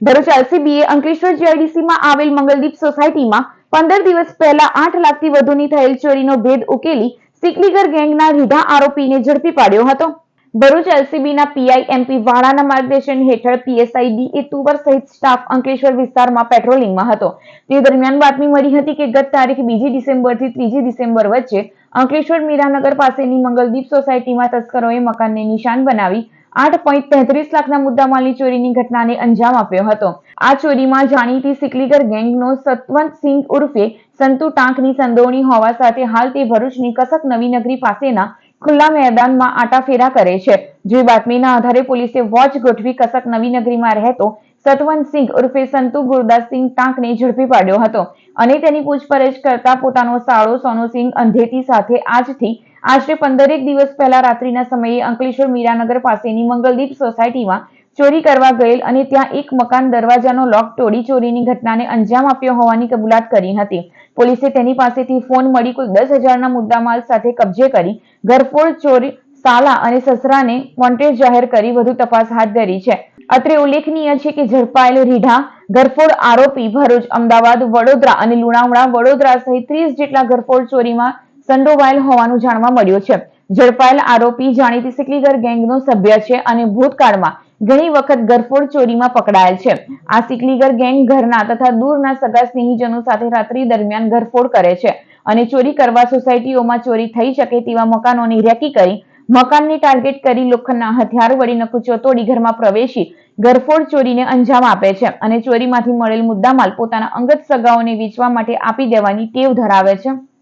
ભરૂચ એલસીબીએ અંકલેશ્વર જીઆઈડીસીમાં આવેલ મંગલદીપ સોસાયટીમાં પંદર દિવસ પહેલા આઠ લાખથી વધુની થયેલ ચોરીનો ભેદ ઉકેલી સિકલીગર ગેંગના રીઢા આરોપીને ઝડપી પાડ્યો હતો. ભરૂચ એલસીબીના પીઆઈ એમપી વાળાના માર્ગદર્શન હેઠળ પીએસઆઈ ડી એ તુવર સહિત સ્ટાફ અંકલેશ્વર વિસ્તારમાં પેટ્રોલિંગમાં હતો. તે દરમિયાન બાતમી મળી હતી કે ગત તારીખ બીજી ડિસેમ્બરથી ત્રીજી ડિસેમ્બર વચ્ચે અંકલેશ્વર મીરાનગર પાસેની મંગલદીપ સોસાયટીમાં તસ્કરોએ મકાનને નિશાન બનાવી આઠ પોઈન્ટ તેત્રીસ લાખના મુદ્દામાલની ચોરીની ઘટનાને અંજામ આપ્યો હતો. આ ચોરીમાં જાણીતી સિકલીગર ગેંગનો સતવંતસિંહ ઉર્ફે સંતુ ટાંકની સંડોવણી હોવા સાથે હાલ તે ભરૂચની કસક નવીનગરી પાસેના ખુલ્લા મેદાનમાં આટાફેરા કરે છે. જે બાતમીના આધારે પોલીસે વોચ ગોઠવી કસક નવીનગરીમાં રહેતો સતવંતસિંહ ઉર્ફે સંતુ ગુરદાસસિંહ ટાંકને ઝડપી પાડ્યો હતો અને તેની પૂછપરછ કરતા પોતાનો સાળો સોનુસિંહ અંધેતી સાથે આજથી આશરે પંદરેક દિવસ પહેલા રાત્રિના સમયે અંકલેશ્વર મીરાનગર પાસેની મંગલદીપ સોસાયટીમાં ચોરી કરવા ગયેલ અને ત્યાં એક મકાન દરવાજાનો લોક તોડી ચોરીની ઘટનાને અંજામ આપ્યો હોવાની કબૂલાત કરી હતી. પોલીસે તેની પાસેથી ફોન મળી કુલ દસ હજારના મુદ્દામાલ સાથે કબજે કરી ઘરફોડ ચોરી, સાલા અને સસરાને વોન્ટેડ જાહેર કરી વધુ તપાસ હાથ ધરી છે. અત્રે ઉલ્લેખનીય છે કે ઝડપાયેલ રીઢા, ઘરફોડ આરોપી ભરૂચ, અમદાવાદ, વડોદરા અને લુણાવાડા, વડોદરા સહિત ત્રીસ જેટલા ઘરફોડ ચોરીમાં સંડોવાયેલ હોવાનું જાણવા મળ્યું છે. ઝડપાયેલ આરોપી જાણીતી સિકલીગર ગેંગનો સભ્ય છે અને ભૂતકાળમાં ઘણી વખત ગરફોડ ચોરીમાં પકડાયેલ છે. આ સિકલીગર ગેંગ ઘરના તથા દૂરના સગા સ્નેહીજનો સાથે રાત્રિ દરમિયાન ગરફોડ કરે છે અને ચોરી કરવા સોસાયટીઓમાં ચોરી થઈ શકે તેવા મકાનોની રેકી કરી મકાનને ટાર્ગેટ કરી લોખંડના હથિયાર વળી નકુચો તોડી ઘરમાં પ્રવેશી, ઘરફોડ ચોરીને અંજામ આપે છે અને ચોરીમાંથી મળેલ મુદ્દામાલ પોતાના અંગત સગાઓને વેચવા માટે આપી દેવાની ટેવ ધરાવે છે.